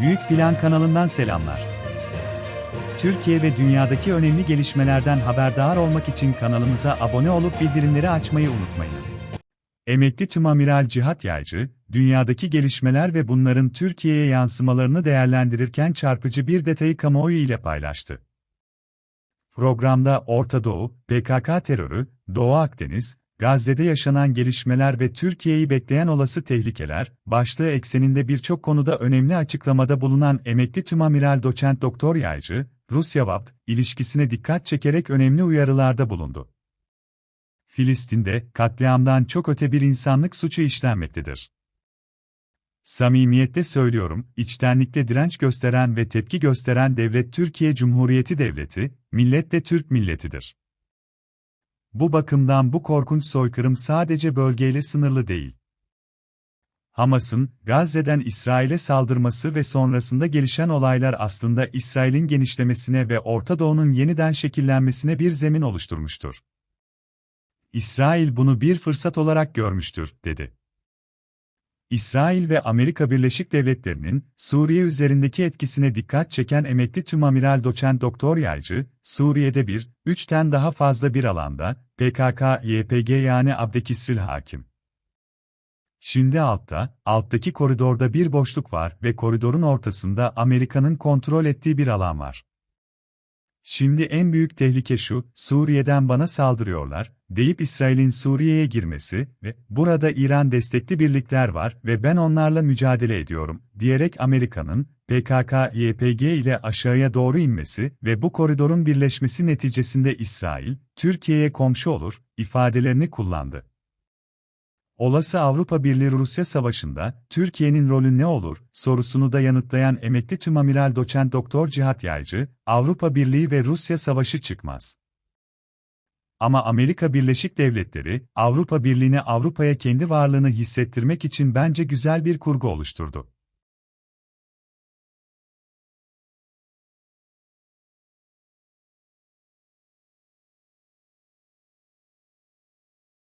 Büyük Plan kanalından selamlar. Türkiye ve dünyadaki önemli gelişmelerden haberdar olmak için kanalımıza abone olup bildirimleri açmayı unutmayınız. Emekli Tümamiral Cihat Yaycı, dünyadaki gelişmeler ve bunların Türkiye'ye yansımalarını değerlendirirken çarpıcı bir detayı kamuoyu ile paylaştı. Programda Orta Doğu, PKK terörü, Doğu Akdeniz, Gazze'de yaşanan gelişmeler ve Türkiye'yi bekleyen olası tehlikeler, başlığı ekseninde birçok konuda önemli açıklamada bulunan emekli tümamiral doçent doktor Yaycı, Rusya-Vapt ilişkisine dikkat çekerek önemli uyarılarda bulundu. Filistin'de katliamdan çok öte bir insanlık suçu işlenmektedir. Samimiyette söylüyorum, içtenlikle direnç gösteren ve tepki gösteren devlet Türkiye Cumhuriyeti Devleti, millet de Türk milletidir. Bu bakımdan bu korkunç soykırım sadece bölgeyle sınırlı değil. Hamas'ın, Gazze'den İsrail'e saldırması ve sonrasında gelişen olaylar aslında İsrail'in genişlemesine ve Orta Doğu'nun yeniden şekillenmesine bir zemin oluşturmuştur. İsrail bunu bir fırsat olarak görmüştür, dedi. İsrail ve Amerika Birleşik Devletleri'nin Suriye üzerindeki etkisine dikkat çeken emekli tümamiral doçent doktor Yaycı, Suriye'de bir, üçten daha fazla bir alanda, PKK-YPG yani Abdekisril hakim. Şimdi altta, alttaki koridorda bir boşluk var ve koridorun ortasında Amerika'nın kontrol ettiği bir alan var. Şimdi en büyük tehlike şu, Suriye'den bana saldırıyorlar, deyip İsrail'in Suriye'ye girmesi ve burada İran destekli birlikler var ve ben onlarla mücadele ediyorum, diyerek Amerika'nın PKK-YPG ile aşağıya doğru inmesi ve bu koridorun birleşmesi neticesinde İsrail, Türkiye'ye komşu olur, ifadelerini kullandı. Olası Avrupa Birliği-Rusya savaşında Türkiye'nin rolü ne olur sorusunu da yanıtlayan emekli tümamiral doçent doktor Cihat Yaycı, Avrupa Birliği ve Rusya savaşı çıkmaz. Ama Amerika Birleşik Devletleri, Avrupa Birliği'ne Avrupa'ya kendi varlığını hissettirmek için bence güzel bir kurgu oluşturdu.